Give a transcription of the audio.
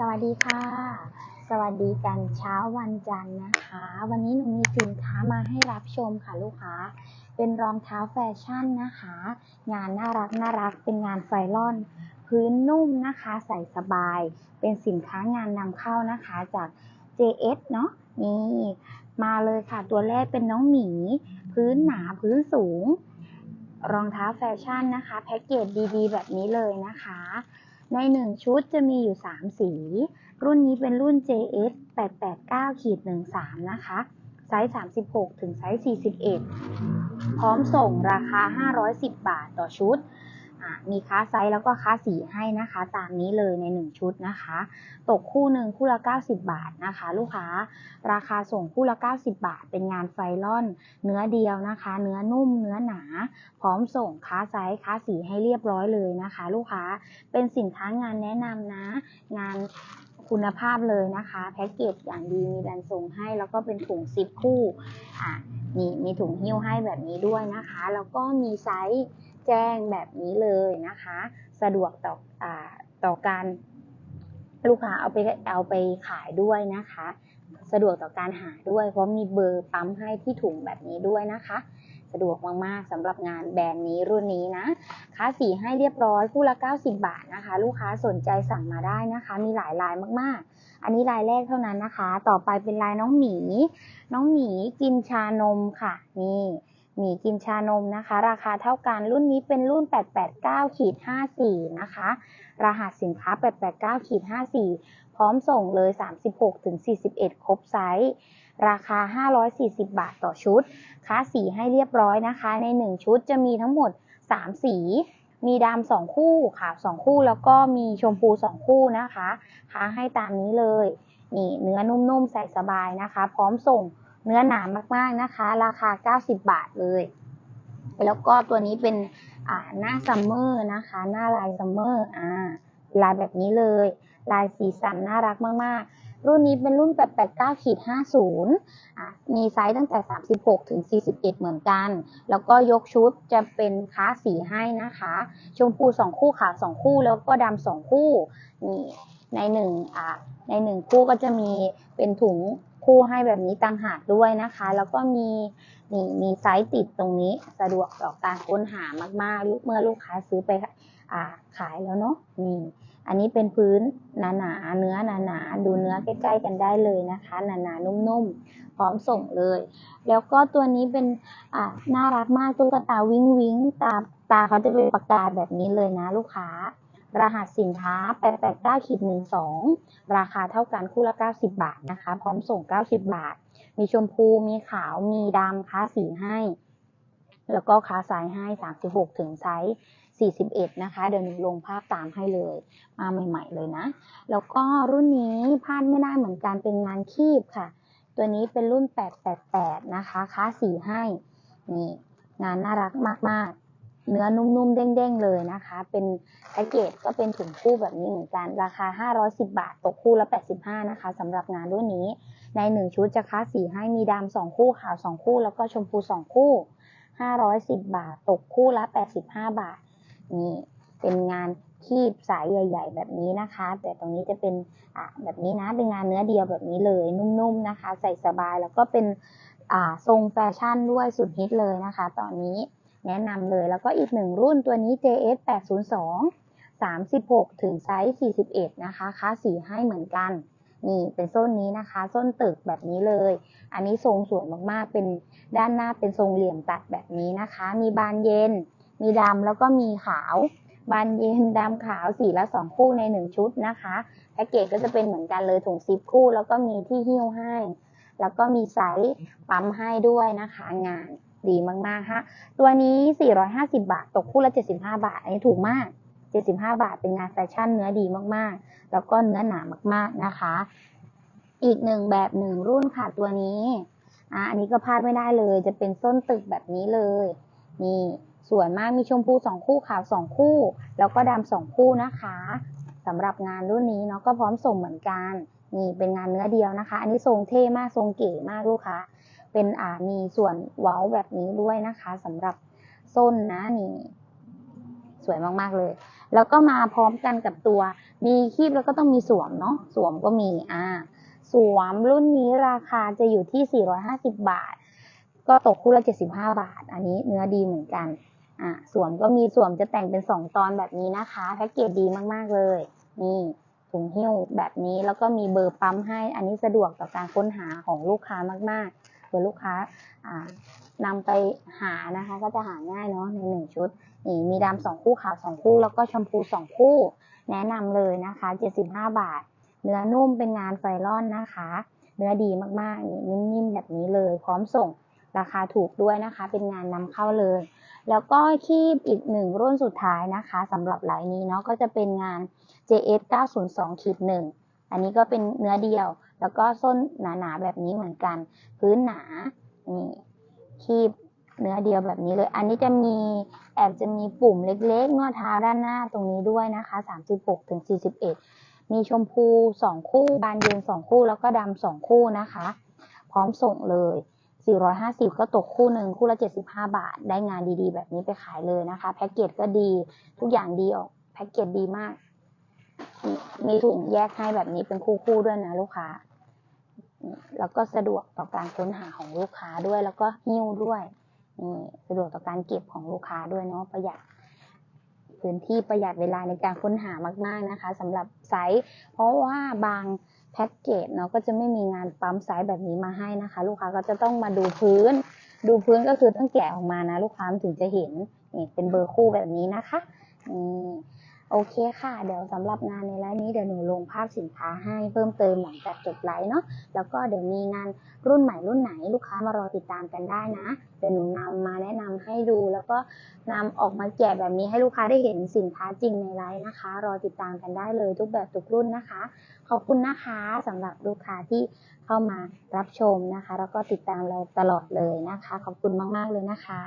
สวัสดีค่ะ สวัสดีกันเช้าวันจันทร์นะคะ วันนี้หนูมีสินค้ามาให้รับชมค่ะลูกค้า เป็นรองเท้าแฟชั่นนะคะ งานน่ารักน่ารัก เป็นงานไฟลอน พื้นนุ่มนะคะ ใส่สบาย เป็นสินค้างานนำเข้านะคะจาก JS เนาะนี่มาเลยค่ะ ตัวแรกเป็นน้องหมี พื้นหนาพื้นสูง รองเท้าแฟชั่นนะคะ แพ็กเกจดีๆ แบบนี้เลยนะคะ ในหนึ่งชุดจะมีอยู่ 3 สี รุ่นนี้เป็นรุ่น JS 889ขีด13 นะคะ ไซส์ 36 ถึงไซส์ 41 พร้อมส่งราคา 510 บาทต่อชุด มีค้าไซส์แล้วก็ค้าสีให้นะคะ ตามนี้เลยใน 1 ชุดนะคะ ตกคู่หนึ่งคู่ละ 90 บาทนะคะ ลูกค้า ราคาส่งคู่ละ 90 บาท เป็นงานไฟลอน เนื้อเดียวนะคะ เนื้อนุ่ม เนื้อหนา พร้อมส่งค้าไซส์ค้าสีให้เรียบร้อยเลยนะคะ ลูกค้าเป็นสินค้างานแนะนำนะ งานคุณภาพเลยนะคะ แพ็กเกจอย่างดีมีดันส่งให้ แล้วก็เป็นถุงซิปคู่อะนี่มีถุงหิ้วให้แบบนี้ด้วยนะคะ แล้วก็มีไซส์ แจ้งแบบนี้เลยนะคะ สะดวกต่ออต่อการลูกค้าเอาไปเอาไปขายด้วยนะคะ สะดวกต่อการหาด้วย เพราะมีเบอร์ปั๊มให้ที่ถุงแบบนี้ด้วยนะคะ สะดวกมากๆสำหรับงานแบรนด์นี้รุ่นนี้นะค้าสีให้เรียบร้อยคู่ละ 90 บาทนะคะ ลูกค้าสนใจสั่งมาได้นะคะ มีหลายลายมากๆ อันนี้ลายแรกเท่านั้นนะคะ ต่อไปเป็นลายน้องหมี น้องหมีกินชานมค่ะนี่ หมีกินชานมนะคะ ราคาเท่ากันรุ่นนี้เป็นรุ่น 889ขีด54 นะคะ รหัสสินค้า 889ขีด54 พร้อมส่งเลย 36ถึง41 ครบไซส์ราคา 540 บาทต่อชุด ค้าสีให้เรียบร้อยนะคะ ใน 1 ชุดจะมีทั้งหมด 3 สี มีดำสองคู่ขาวสองคู่แล้วก็มีชมพูสองคู่นะคะ ค้าให้ตามนี้เลย นี่เนื้อนุ่มๆใส่สบายนะคะ พร้อมส่ง เนื้อหนามากๆนะคะ ราคา 90 บาทเลย แล้วก็ตัวนี้เป็นอ่าหน้าซัมเมอร์นะคะ หน้าลายซัมเมอร์อ่าลายแบบนี้เลย ลายสีสันน่ารักมากๆ รุ่นนี้เป็นรุ่น 889ขีด50อะมีไซส์ตั้งแต่ 36 ถึง 41 เหมือนกัน แล้วก็ยกชุดจะเป็นค้าสีให้นะคะ ชมพู 2 คู่ขาว2คู่ แล้วก็ดำ2คู่ นี่ในหนึ่งอะในหนึ่งคู่ก็จะมีเป็นถุง คู่ให้แบบนี้ต่างหากด้วยนะคะ แล้วก็มีนี่มีไซส์ติดตรงนี้สะดวกต่อการค้นหามากๆเมื่อลูกค้าซื้อไปอ่าขายแล้วเนาะนี่อันนี้เป็นพื้นหนาๆเนื้อหนาๆดูเนื้อใกล้ๆกันได้เลยนะคะหนาๆนุ่มๆพร้อมส่งเลย แล้วก็ตัวนี้เป็นอ่าน่ารักมากตุ๊กตาวิ้งวิ้งตาตาเขาจะเป็นประกาศแบบนี้เลยนะลูกค้า รหัสสินค้า 889ขีด12 ราคาเท่ากันคู่ละ 90 บาทนะคะ พร้อมส่ง 90 บาท มีชมพู มีขาว มีดำค้าสีให้ แล้วก็ค้าสายให้ 36 ถึงไซส์41 นะคะ เดี๋ยวหนูลงภาพตามให้เลย มาใหม่ ๆ เลยนะ แล้วก็รุ่นนี้พลาดไม่ได้เหมือนกันเป็นงานคีบค่ะ ตัวนี้เป็นรุ่น 888 นะคะ ค้าสีให้ นี่ งานน่ารักมาก ๆ เนื้อนุ่มๆ เด้งๆ เลยนะคะ เป็นแพ็กเกจก็เป็นถุงคู่แบบนี้เหมือนกัน ราคา 510 บาท ตกคู่ละ 85 นะคะสำหรับงานรุ่นนี้ ใน 1 ชุดจะค้าสีให้มีดำ2 คู่ขาว 2 คู่ แล้วก็ชมพู 2 คู่ 510 บาท ตกคู่ละ 85 บาท นี่ เป็นงานคีบสายใหญ่ ๆ แบบนี้นะคะ แต่ตรงนี้จะเป็นอ่าแบบนี้นะ เป็นงานเนื้อเดียวแบบนี้เลย นุ่มๆ นะคะ ใส่สบาย แล้วก็เป็นอ่าทรงแฟชั่นด้วยสุดฮิตเลยนะคะ ตอนนี้ แนะนำเลย แล้วก็อีกหนึ่งรุ่นตัวนี้ JS 802 36 ถึงไซส์ 41 นะคะค้าสีให้เหมือนกัน นี่เป็นส้นนี้นะคะ ส้นตึกแบบนี้เลย อันนี้ทรงสวยมากๆ เป็นด้านหน้าเป็นทรงเหลี่ยมตัดแบบนี้นะคะ มีบานเย็น มีดำแล้วก็มีขาว บานเย็นดำขาวสีละสองคู่ในหนึ่งชุดนะคะแพ็กเกจก็จะเป็นเหมือนกันเลยถุงซิปคู่ แล้วก็มีที่หิ้วให้ แล้วก็มีไซส์ปั๊มให้ด้วยนะคะงาน ดีมากๆฮะตัวนี้ 450 บาท ตกคู่ละ 75 บาท อันนี้ถูกมาก 75 บาท เป็นงานแฟชั่นเนื้อดีมากๆ แล้วก็เนื้อหนามากๆนะคะ อีกหนึ่งแบบหนึ่งรุ่นค่ะตัวนี้อะอันนี้ก็พลาดไม่ได้เลย จะเป็นส้นตึกแบบนี้เลย นี่สวยมากมีชมพูสองคู่ขาวสองคู่ แล้วก็ดำสองคู่นะคะสำหรับงานรุ่นนี้เนาะก็พร้อมส่งเหมือนกันนี่เป็นงานเนื้อเดียวนะคะ อันนี้ทรงเท่มากทรงเก๋มากลูกค้า เป็นอ่ามีส่วนเว้าแบบนี้ด้วยนะคะสำหรับส้นนะนี่สวยมากๆเลย แล้วก็มาพร้อมกันกับตัว มีคีบแล้วก็ต้องมีสวมเนาะสวมก็มีอ่าสวมรุ่นนี้ราคาจะอยู่ที่ 450 บาท ก็ตกคู่ละ 75 บาท อันนี้เนื้อดีเหมือนกันอ่าสวมก็มีสวมจะแต่งเป็น 2 ตอนแบบนี้นะคะแพ็กเกจดีมากๆเลย นี่ถุงหิ้วแบบนี้แล้วก็มีเบอร์ปั๊มให้ อันนี้สะดวกต่อการค้นหาของลูกค้ามากๆ เผื่อลูกค้าอ่านำไปหานะคะ ก็จะหาง่ายเนาะในหนึ่งชุดนี่มีดำสองคู่ขาวสองคู่ แล้วก็ชมพูสองคู่ แนะนำเลยนะคะ75บห้าบาท เนื้อนุ่มเป็นงานไฟลอนนะคะ เนื้อดีมากๆนี่นิ่มๆแบบนี้เลย พร้อมส่งราคาถูกด้วยนะคะ เป็นงานนำเข้าเลย แล้วก็คีบอีกหนึ่งรุ่นสุดท้ายนะคะสำหรับไลน์นี้เนาะก็จะเป็นงาน JS 902ขีดหนึ่งอันนี้ก็เป็นเนื้อเดียว แล้วก็ส้นหนาๆแบบนี้เหมือนกัน พื้นหนานี่คีบเนื้อเดียวแบบนี้เลย อันนี้จะมีแอบจะมีปุ่มเล็กๆนวดเท้าด้านหน้าตรงนี้ด้วยนะคะ 36ถึง41 มีชมพูสองคู่ บานเย็นสองคู่ แล้วก็ดำสองคู่นะคะ พร้อมส่งเลย 450 ก็ตกคู่หนึ่งคู่ละ 75 บาท ได้งานดีๆ แบบนี้ไปขายเลยนะคะ แพ็กเกจก็ดี ทุกอย่างดีออก แพ็กเกจดีมาก มีถุงแยกให้แบบนี้เป็นคู่ๆด้วยนะลูกค้า แล้วก็สะดวกต่อการค้นหาของลูกค้าด้วย แล้วก็หิ้วด้วยนี่สะดวกต่อการเก็บของลูกค้าด้วยเนาะประหยัดพื้นที่ประหยัดเวลาในการค้นหามากๆนะคะสำหรับไซส์เพราะว่าบางแพ็กเกจเนาะก็จะไม่มีงานปั๊มไซส์แบบนี้มาให้นะคะ ลูกค้าก็จะต้องมาดูพื้น ดูพื้นก็คือต้องแกะออกมานะ ลูกค้าถึงจะเห็นนี่เป็นเบอร์คู่แบบนี้นะคะนี่ โอเคค่ะ เดี๋ยวสำหรับงานในไลน์นี้เดี๋ยวหนูลงภาพสินค้าให้เพิ่มเติมหลังจากจบไลน์เนาะแล้วก็เดี๋ยวมีงานรุ่นใหม่รุ่นไหนลูกค้ามารอติดตามกันได้นะเดี๋ยวหนูนำมาแนะนำให้ดู แล้วก็นำออกมาแกะแบบนี้ให้ลูกค้าได้เห็นสินค้าจริงในไลน์นะคะ รอติดตามกันได้เลยทุกแบบทุกรุ่นนะคะ ขอบคุณนะคะสำหรับลูกค้าที่เข้ามารับชมนะคะ แล้วก็ติดตามเราตลอดเลยนะคะ ขอบคุณมาก ๆ เลยนะคะ